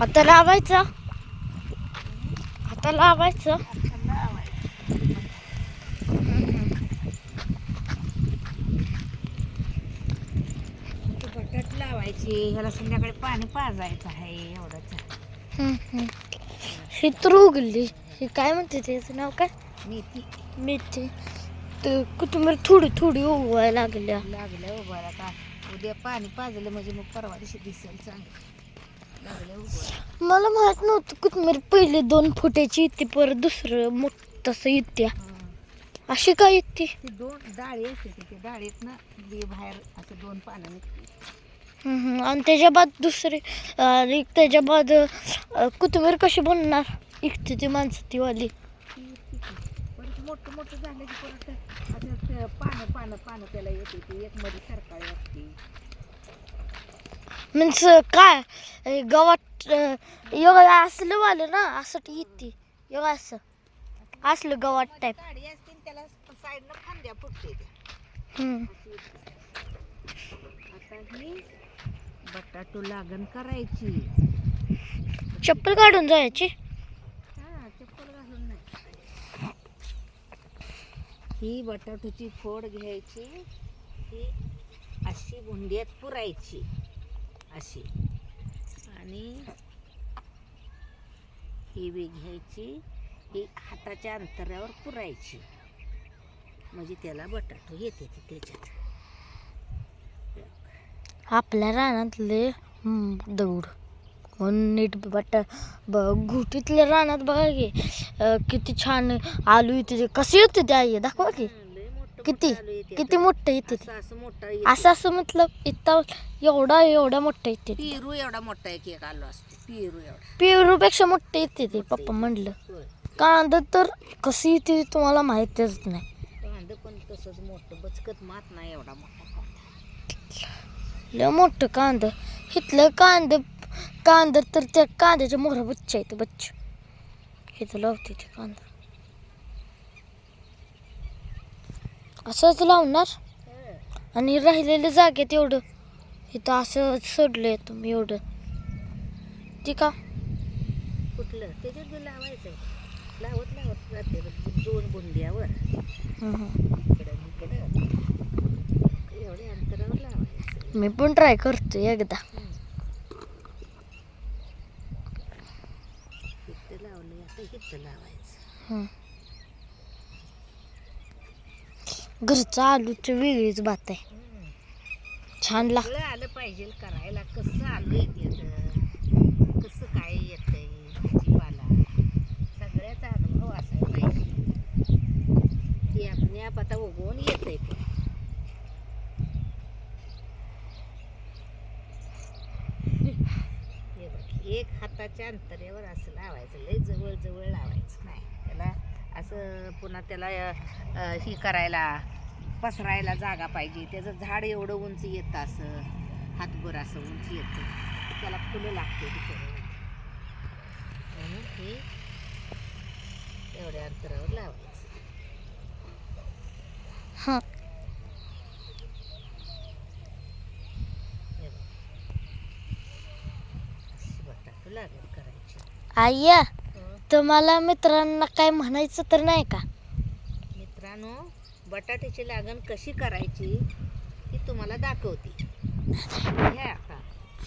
आता लावायचं. आता लावायचं. बटाट लावायची. ह्याला संध्याकाळी पाणी पाजायचं आहे एवढंच. ही तर उगली. ही काय म्हणते त्याचं नाव काय? मेथी. मेथी. तर कोथिंबीर थोडी थोडी उगवायला लागल्या. लागलं उभारा का उद्या पाणी पाजलं म्हणजे मग परवा दिवशी दिसेल चांगलं. मला माहीत नव्हतं कोथिंबीर पहिले दोन फुटाची येते परत दुसरं मोठ तसं येते अशी काय येते ती दोन डाळी असते ती डाळीत ना बी बाहेर असं दोन पानं निघते हम्म. आणि त्याच्या बाद दुसरी अं, एक त्याच्या बाद अं, कोथिंबीर कशी बनणार? इकते ती माणसं ती वाली. ती. परत मोठं मोठं झालं की परत असं ते पानं पानं पानं त्याला येते ती एक मध्ये सरकाळी असते. मीन्स काय अं, एवढं असलं वालं ना असं येते एवढं असं. असलं गव्हात टाईप डाळी असते आणि त्याला साईडनं फांद्या फुटते त्या. हम्म. आता ही बटाटो लागण करायची. चप्पल काढून जायची? हा चप्पल घालून नाही. ही बटाटोची फोड घ्यायची. ही अशी गुंड्यात पुरायची. अशी. आणि ही बी घ्यायची ही हाताच्या अंतरावर पुरायची. म्हणजे त्याला बटाटो येते ते त्याच्यात. आपल्या रानातले दगड. कोण नीट बट ब- घुटीतल्या रानात बघा की किती छान आलू येते ते. कसे येते ते आई? दाखवा की. किती? किती. मोठं येते ते असं असं मोठं येते. असं असं मतलब इतका एवढा एवढा मोठं येते ते. पेरू एवढा मोठा एक एक आलो असतो. पेरू एवढा. पेरूपेक्षा मोठं येते ते पप्पा म्हणलं. होय. कांदा तर कशी येते ते तुम्हाला माहितीच नाही. कांद पण तसंच मोठं. बचकत मात नाही एवढा मोठा लय मोठं कांद. इथलं कांद कांद तर त्या कांद्याच्या मोहरा बच्चा येते बच्च. इथं लावते ते कांदा. असंच लावणार? आणि राहिलेल्या जागेत एवढं. इथं असं सोडलंय तुम्ही एवढं. ती का कुठलं? त्याच्यात बी लावायचं लावत लावत जाते दोन बुंद्यावर. एवढ्या अंतरावर लावायचं. मी पण ट्राय करतो एकदा. लावलं आता लावायचं हम्म. घरचं आलूची वेगळीच बात आहे. छान लाग आलं पाहिजे करायला. कसं आलं येते कसं काय येतंय भाजीपाला सगळ्याचा अनुभव असायला पाहिजे. की आपण आप आता उगवून येतंय आहे ते बघ एक हाताच्या अंतरेवर असं लावायचं. लय जवळ जवळ लावायचं नाही. त्याला असं पुन्हा त्याला ही करायला पसरायला जागा पाहिजे. त्याचं झाड एवढं उंच येतं असं हातभर असं उंच येतं. त्याला फुलं लागते म्हणून हे एवढ्या अंतरावर लावायचं. हा. लागेल करायची. आय्या. तुम्हाला मित्रांना काय म्हणायचं तर नाही का? मित्रांनो बटाट्याची लागण कशी करायची ती तुम्हाला दाखवते. ह्या